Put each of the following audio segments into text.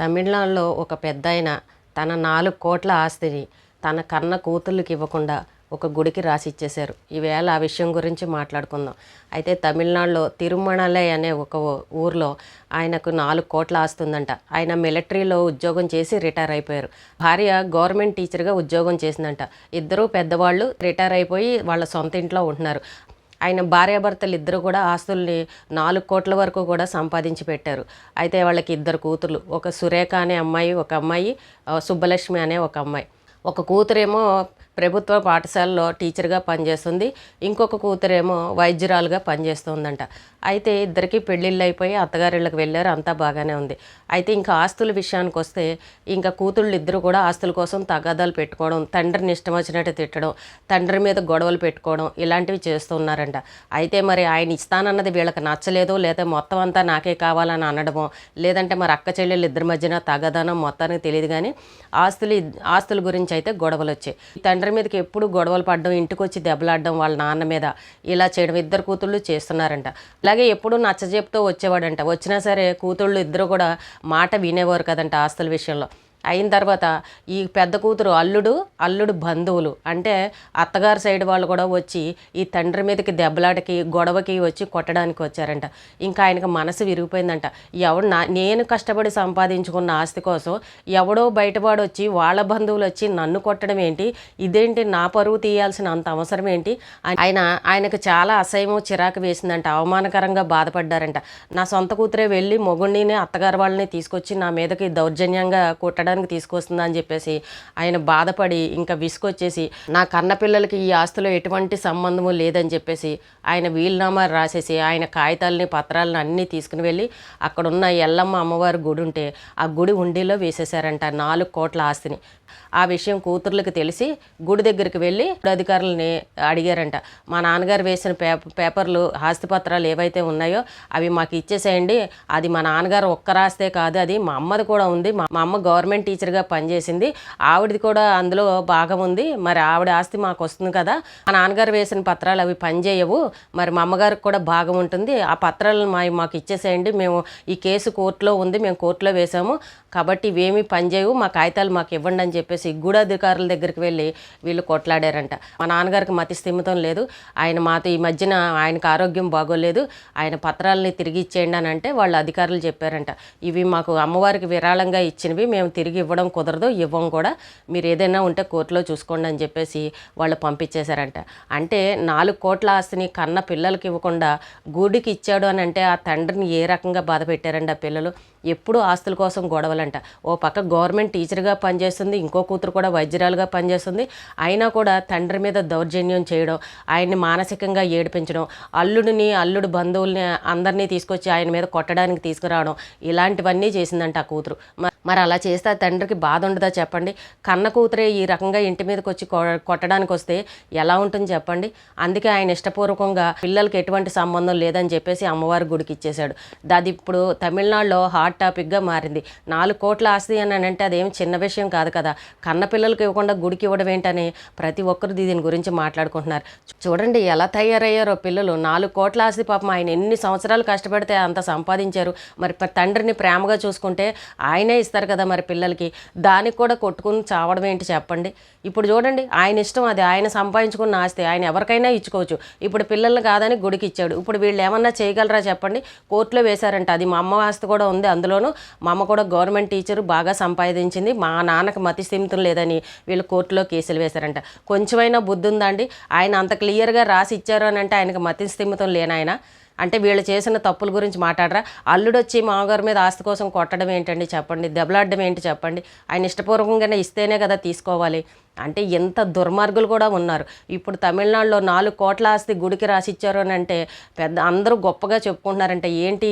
తమిళనాడులో ఒక పెద్దాయన తన నాలుగు కోట్ల ఆస్తిని తన కన్న కూతుళ్ళకి ఇవ్వకుండా ఒక గుడికి రాసి ఇచ్చేశారు ఈవేళ ఆ విషయం గురించి మాట్లాడుకుందాం. అయితే తమిళనాడులో తిరుమణలై అనే ఒక ఊర్లో ఆయనకు నాలుగు కోట్ల ఆస్తుందంట. ఆయన మిలిటరీలో ఉద్యోగం చేసి రిటైర్ అయిపోయారు. భార్య గవర్నమెంట్ టీచర్గా ఉద్యోగం చేసిందంట. ఇద్దరూ పెద్దవాళ్ళు రిటైర్ అయిపోయి వాళ్ళ సొంత ఇంట్లో ఉంటున్నారు. ఆయన భార్యాభర్తలు ఇద్దరు కూడా ఆస్తుల్ని నాలుగు కోట్ల వరకు కూడా సంపాదించి పెట్టారు. అయితే వాళ్ళకి ఇద్దరు కూతుర్లు ఒక సురేఖ అనే అమ్మాయి ఒక అమ్మాయి సుబ్బలక్ష్మి అనే ఒక అమ్మాయి. ఒక కూతురేమో ప్రభుత్వ పాఠశాలలో టీచర్గా పనిచేస్తుంది. ఇంకొక కూతురేమో వైద్యురాలుగా పనిచేస్తుందంట. అయితే ఇద్దరికి పెళ్ళిళ్ళు అయిపోయి అత్తగారిళ్ళకి వెళ్ళారు. అంతా బాగానే ఉంది. అయితే ఇంకా ఆస్తుల విషయానికి వస్తే ఇంకా కూతుళ్ళు ఇద్దరు కూడా ఆస్తుల కోసం తగాదాలు పెట్టుకోవడం తండ్రిని ఇష్టం వచ్చినట్టు తిట్టడం తండ్రి మీద గొడవలు పెట్టుకోవడం ఇలాంటివి చేస్తున్నారంట అయితే మరి ఆయన ఇస్తానన్నది వీళ్ళకి నచ్చలేదు లేదా మొత్తం అంతా నాకే కావాలని అనడమో లేదంటే మరి అక్క చెల్లెళ్ళు ఇద్దరి మధ్యన తగదనం మొత్తానికి తెలియదు కానీ ఆస్తులు ఆస్తుల గురించి అయితే గొడవలు వచ్చాయి. తండ్రి మీదకి ఎప్పుడు గొడవలు పడడం ఇంటికి వచ్చి దెబ్బలాడడం వాళ్ళ నాన్న మీద ఇలా చేయడం ఇద్దరు కూతుళ్ళు చేస్తున్నారంట. అలాగే ఎప్పుడు నచ్చజెప్తూ వచ్చేవాడంట. వచ్చినా సరే కూతుళ్ళు ఇద్దరు కూడా మాట వినేవారు కదంట ఆస్తుల విషయంలో. అయిన తర్వాత ఈ పెద్ద కూతురు అల్లుడు అల్లుడు బంధువులు. అంటే అత్తగారి సైడ్ వాళ్ళు కూడా వచ్చి ఈ తండ్రి మీదకి దెబ్బలాటకి గొడవకి వచ్చి కొట్టడానికి వచ్చారంట. ఇంకా ఆయనకు మనసు విరిగిపోయిందంట. ఎవడు నా నేను కష్టపడి సంపాదించుకున్న ఆస్తి కోసం ఎవడో బయటవాడు వచ్చి వాళ్ళ బంధువులు వచ్చి నన్ను కొట్టడం ఏంటి? ఇదేంటి నా పరువు తీయాల్సిన అంత అవసరం ఏంటి? ఆయన ఆయనకు చాలా అసహ్యము చిరాకు వేసిందంట. అవమానకరంగా బాధపడ్డారంట. నా సొంత కూతురే వెళ్ళి మొగుడిని అత్తగారు వాళ్ళని తీసుకొచ్చి నా మీదకి దౌర్జన్యంగా కొట్టడానికి తీసుకొస్తుందా అని చెప్పేసి ఆయన బాధపడి ఇంకా విసుకొచ్చేసి నా కన్నపిల్లలకి ఈ ఆస్తిలో ఎటువంటి సంబంధము లేదని చెప్పేసి ఆయన వీలునామా రాసేసి ఆయన కాగితాలని పత్రాలను అన్నీ తీసుకుని వెళ్ళి అక్కడున్న ఎల్లమ్మ అమ్మవారి గుడి ఉంటే ఆ గుడి ఉండిలో వేసేసారంట నాలుగు కోట్ల ఆస్తిని. ఆ విషయం కూతుర్లకు తెలిసి గుడి దగ్గరికి వెళ్ళి గుడి అధికారులని అడిగారంట. మా నాన్నగారు వేసిన పేపర్లు ఆస్తి పత్రాలు ఏవైతే ఉన్నాయో అవి మాకు ఇచ్చేసేయండి. అది మా నాన్నగారు ఒక్క రాస్తే కాదు అది మా అమ్మది కూడా ఉంది. మా అమ్మ గవర్నమెంట్ టీచర్గా పనిచేసింది. ఆవిడది కూడా అందులో భాగం ఉంది. మరి ఆవిడ ఆస్తి మాకు వస్తుంది కదా. మా నాన్నగారు వేసిన పత్రాలు అవి పనిచేయవు మరి మా అమ్మగారికి కూడా భాగం ఉంటుంది. ఆ పత్రాలను మా మాకు ఇచ్చేసేయండి. మేము ఈ కేసు కోర్టులో ఉంది. మేము కోర్టులో వేసాము కాబట్టి ఇవేమీ పనిచేయవు మా కాగితాలు మాకు ఇవ్వండి అని చెప్పేసి గూడ అధికారుల దగ్గరికి వెళ్ళి వీళ్ళు కొట్లాడారంట. మా నాన్నగారికి మతి స్థిమితం లేదు. ఆయన మాతో ఈ మధ్యన ఆయనకు ఆరోగ్యం బాగోలేదు. ఆయన పత్రాలని తిరిగి ఇచ్చేయండి అని అంటే వాళ్ళ అధికారులు చెప్పారంట. ఇవి మాకు అమ్మవారికి విరాళంగా ఇచ్చినవి. మేము తిరిగి ఇవ్వడం కుదరదు ఇవ్వం కూడా. మీరు ఏదైనా ఉంటే కోర్టులో చూసుకోండి అని చెప్పేసి వాళ్ళు పంపించేశారంట. అంటే నాలుగు కోట్ల ఆస్తిని కన్న పిల్లలకి ఇవ్వకుండా గూడికి ఇచ్చాడు అని అంటే ఆ తండ్రిని ఏ రకంగా బాధ పెట్టారండి ఆ పిల్లలు? ఎప్పుడు ఆస్తుల కోసం గొడవలంట. ఓ పక్క గవర్నమెంట్ టీచర్గా పనిచేస్తుంది ఇంకో కూతురు కూడా వైద్యురాలుగా పనిచేస్తుంది. అయినా కూడా తండ్రి మీద దౌర్జన్యం చేయడం ఆయన్ని మానసికంగా ఏడిపించడం అల్లుడిని అల్లుడు బంధువుల్ని అందరినీ తీసుకొచ్చి ఆయన మీద కొట్టడానికి తీసుకురావడం ఇలాంటివన్నీ చేసిందంట ఆ కూతురు. మరి అలా చేస్తే తండ్రికి బాధ ఉండదా చెప్పండి? కన్న కూతురే ఈ రకంగా ఇంటి మీదకి వచ్చి కొ- కొట్టడానికి వస్తే ఎలా ఉంటుంది చెప్పండి? అందుకే ఆయన ఇష్టపూర్వకంగా పిల్లలకి ఎటువంటి సంబంధం లేదని చెప్పేసి అమ్మవారి గుడికి ఇచ్చేశాడు. అది ఇప్పుడు తమిళనాడులో హాట్ టాపిక్గా మారింది. నాలుగు కోట్ల ఆస్తి అని అంటే అదేం చిన్న విషయం కాదు కదా. కన్న పిల్లలకి ఇవ్వకుండా గుడికి ఇవ్వడం ఏంటని ప్రతి ఒక్కరు దీని గురించి మాట్లాడుకుంటున్నారు. చూడండి ఎలా తయారయ్యారో పిల్లలు. నాలుగు కోట్ల ఆస్తి పాపం ఆయన ఎన్ని సంవత్సరాలు కష్టపడితే అంత సంపాదించారు. మరి తండ్రిని ప్రేమగా చూసుకుంటే ఆయనే ఇస్తారు కదా మరి పిల్లలు పిల్లలకి దానికి కూడా కొట్టుకుని చావడం ఏంటి చెప్పండి? ఇప్పుడు చూడండి ఆయన ఇష్టం అది. ఆయన సంపాదించుకున్న ఆస్తి ఆయన ఎవరికైనా ఇచ్చుకోవచ్చు. ఇప్పుడు పిల్లల్ని కాదని గుడికి ఇచ్చాడు. ఇప్పుడు వీళ్ళు ఏమన్నా చేయగలరా చెప్పండి? కోర్టులో వేశారంట. అది మా అమ్మ ఆస్తి కూడా ఉంది అందులోనూ. మా అమ్మ కూడా గవర్నమెంట్ టీచరు బాగా సంపాదించింది. మా నాన్నకి మతి స్థిమితం లేదని వీళ్ళు కోర్టులో కేసులు వేశారంట. కొంచెమైనా బుద్ధి ఉందండి ఆయన అంత క్లియర్గా రాసి ఇచ్చారు అని అంటే ఆయనకు మతి స్థిమితం లేనాయన. అంటే వీళ్ళు చేసిన తప్పుల గురించి మాట్లాడరా? అల్లుడు వచ్చి మామగారి మీద ఆస్తి కోసం కొట్టడం ఏంటండి చెప్పండి? దెబ్బలాడడం ఏంటి చెప్పండి? ఆయన ఇష్టపూర్వకంగానే ఇస్తేనే కదా తీసుకోవాలి. అంటే ఎంత దుర్మార్గులు కూడా ఉన్నారు. ఇప్పుడు తమిళనాడులో నాలుగు కోట్ల ఆస్తి గుడికి రాసిచ్చారు అని అంటే పెద్ద అందరూ గొప్పగా చెప్పుకుంటున్నారంటే ఏంటి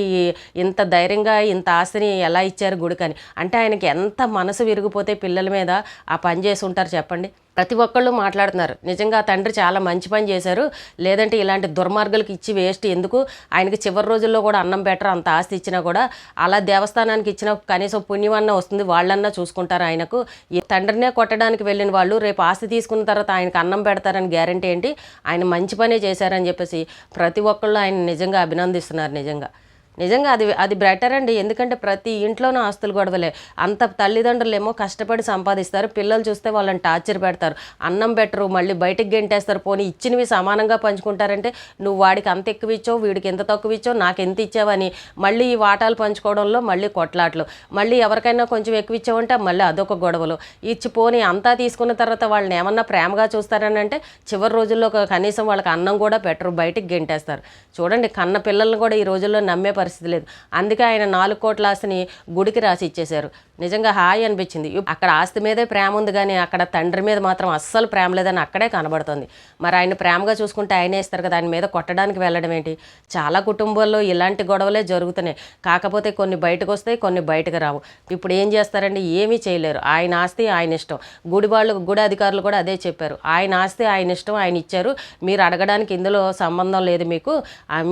ఇంత ధైర్యంగా ఇంత ఆస్తిని ఎలా ఇచ్చారు గుడికని? అంటే ఆయనకి ఎంత మనసు విరిగిపోతే పిల్లల మీద ఆ పని చేసి ఉంటారు చెప్పండి? ప్రతి ఒక్కళ్ళు మాట్లాడుతున్నారు. నిజంగా తండ్రి చాలా మంచి పని చేశారు. లేదంటే ఇలాంటి దుర్మార్గులకు ఇచ్చి వేస్ట్ ఎందుకు? ఆయనకి చివరి రోజుల్లో కూడా అన్నం బెటర్ అంత ఆస్తి ఇచ్చినా కూడా అలా దేవస్థానానికి ఇచ్చిన కనీసం పుణ్యమన్నా వస్తుంది. వాళ్ళన్నా చూసుకుంటారు ఆయనకు. ఈ తండ్రినే కొట్టడానికి వెళ్ళిన వాళ్ళు రేపు ఆస్తి తీసుకున్న తర్వాత ఆయనకు అన్నం పెడతారని గ్యారంటీ ఏంటి? ఆయన మంచి పనే చేశారని చెప్పేసి ప్రతి ఒక్కళ్ళు ఆయన నిజంగా అభినందిస్తున్నారు నిజంగా. నిజంగా అది అది బెటర్ అండి. ఎందుకంటే ప్రతి ఇంట్లోనూ ఆస్తులు గొడవలే. అంత తల్లిదండ్రులు ఏమో కష్టపడి సంపాదిస్తారు. పిల్లలు చూస్తే వాళ్ళని టార్చర్ పెడతారు. అన్నం పెట్టరు మళ్ళీ బయటికి గెంటేస్తారు. పోనీ ఇచ్చినవి సమానంగా పంచుకుంటారంటే నువ్వు వాడికి అంత ఎక్కువ ఇచ్చావు వీడికి ఎంత తక్కువ ఇచ్చావు నాకు ఎంత ఇచ్చావని మళ్ళీ ఈ వాటాలు పంచుకోవడంలో మళ్ళీ కొట్లాట్లు. మళ్ళీ ఎవరికైనా కొంచెం ఎక్కువ ఇచ్చావంటే మళ్ళీ అదొక గొడవలు. ఇచ్చి పోనీ అంతా తీసుకున్న తర్వాత వాళ్ళని ఏమన్నా ప్రేమగా చూస్తారని అంటే చివరి రోజుల్లో కనీసం వాళ్ళకి అన్నం కూడా పెట్టరు బయటికి గెంటేస్తారు. చూడండి కన్న పిల్లల్ని కూడా ఈ రోజుల్లో నమ్మే పరిస్థితి లేదు. అందుకే ఆయన నాలుగు కోట్ల ఆస్తిని గుడికి రాసి ఇచ్చేశారు. నిజంగా హాయి అనిపించింది. అక్కడ ఆస్తి మీదే ప్రేమ ఉంది కానీ అక్కడ తండ్రి మీద మాత్రం అస్సలు ప్రేమ లేదని అక్కడే కనబడుతుంది. మరి ఆయన ప్రేమగా చూసుకుంటే ఆయనే ఇస్తారు కదా ఆయన మీద కొట్టడానికి వెళ్ళడం ఏంటి? చాలా కుటుంబాల్లో ఇలాంటి గొడవలే జరుగుతున్నాయి. కాకపోతే కొన్ని బయటకు వస్తాయి కొన్ని బయటకు రావు. ఇప్పుడు ఏం చేస్తారండి? ఏమీ చేయలేరు. ఆయన ఆస్తి ఆయన ఇష్టం. గుడి వాళ్ళు గుడి అధికారులు కూడా అదే చెప్పారు. ఆయన ఆస్తి ఆయన ఇష్టం ఆయన ఇచ్చారు. మీరు అడగడానికి ఇందులో సంబంధం లేదు మీకు.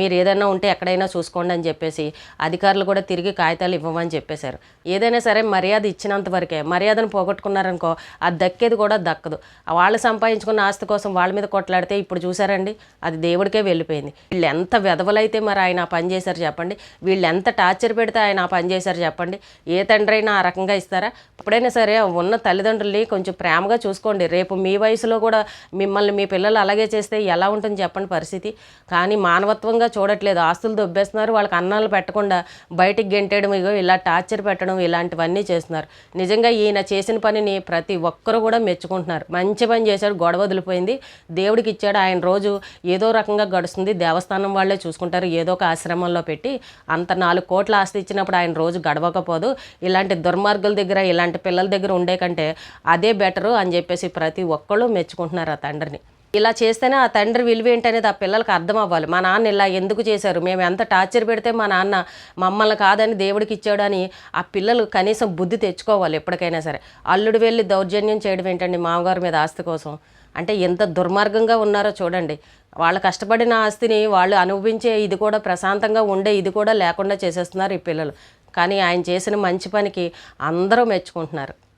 మీరు ఏదైనా ఉంటే ఎక్కడైనా చూసుకోండి అని చెప్పి చెప్పేసి అధికారులు కూడా తిరిగి కాగితాలు ఇవ్వమని చెప్పేశారు. ఏదైనా సరే మర్యాద ఇచ్చినంత వరకే మర్యాదను పోగొట్టుకున్నారనుకో అది దక్కేది కూడా దక్కదు. వాళ్ళు సంపాదించుకున్న ఆస్తి కోసం వాళ్ళ మీద కొట్లాడితే ఇప్పుడు చూసారండి అది దేవుడికే వెళ్ళిపోయింది. వీళ్ళు ఎంత వెధవలైతే మరి ఆయన పని చేశారు చెప్పండి. వీళ్ళు ఎంత టార్చర్ పెడితే ఆయన పని చేశారు చెప్పండి. ఏ తండ్రి అయినా ఆ రకంగా ఇస్తారా? ఎప్పుడైనా సరే ఉన్న తల్లిదండ్రుల్ని కొంచెం ప్రేమగా చూసుకోండి. రేపు మీ వయసులో కూడా మిమ్మల్ని మీ పిల్లలు అలాగే చేస్తే ఎలా ఉంటుంది చెప్పండి పరిస్థితి. కానీ మానవత్వంగా చూడట్లేదు. ఆస్తులు దొబ్బేస్తున్నారు వాళ్ళకి అన్నాలు పెట్టకుండా బయటికి గెంటేయడం ఇగో ఇలా టార్చర్ పెట్టడం ఇలాంటివన్నీ చేస్తున్నారు. నిజంగా ఈయన చేసిన పనిని ప్రతి ఒక్కరు కూడా మెచ్చుకుంటున్నారు. మంచి పని చేశాడు గొడవ వదిలిపోయింది. దేవుడికి ఇచ్చాడు ఆయన రోజు ఏదో రకంగా గడుస్తుంది. దేవస్థానం వాళ్ళే చూసుకుంటారు ఏదో ఒక ఆశ్రమంలో పెట్టి అంత నాలుగు కోట్ల ఆస్తి ఇచ్చినప్పుడు ఆయన రోజు గడవకపోదు. ఇలాంటి దుర్మార్గుల దగ్గర ఇలాంటి పిల్లల దగ్గర ఉండే కంటే అదే బెటరు అని చెప్పేసి ప్రతి ఒక్కళ్ళు మెచ్చుకుంటున్నారు ఆ తండ్రిని. ఇలా చేస్తేనే ఆ తండ్రి విలువ ఏంటనేది ఆ పిల్లలకు అర్థం అవ్వాలి. మా నాన్న ఇలా ఎందుకు చేశారు? మేము ఎంత టార్చర్ పెడితే మా నాన్న మమ్మల్ని కాదని దేవుడికి ఇచ్చాడు అని ఆ పిల్లలు కనీసం బుద్ధి తెచ్చుకోవాలి ఎప్పటికైనా సరే. అల్లుడు వెళ్ళి దౌర్జన్యం చేయడం ఏంటండి మామగారి మీద ఆస్తి కోసం? అంటే ఎంత దుర్మార్గంగా ఉన్నారో చూడండి. వాళ్ళు కష్టపడిన ఆస్తిని వాళ్ళు అనుభవించే ఇది కూడా ప్రశాంతంగా ఉండే ఇది కూడా లేకుండా చేసేస్తున్నారు ఈ పిల్లలు. కానీ ఆయన చేసిన మంచి పనికి అందరూ మెచ్చుకుంటున్నారు.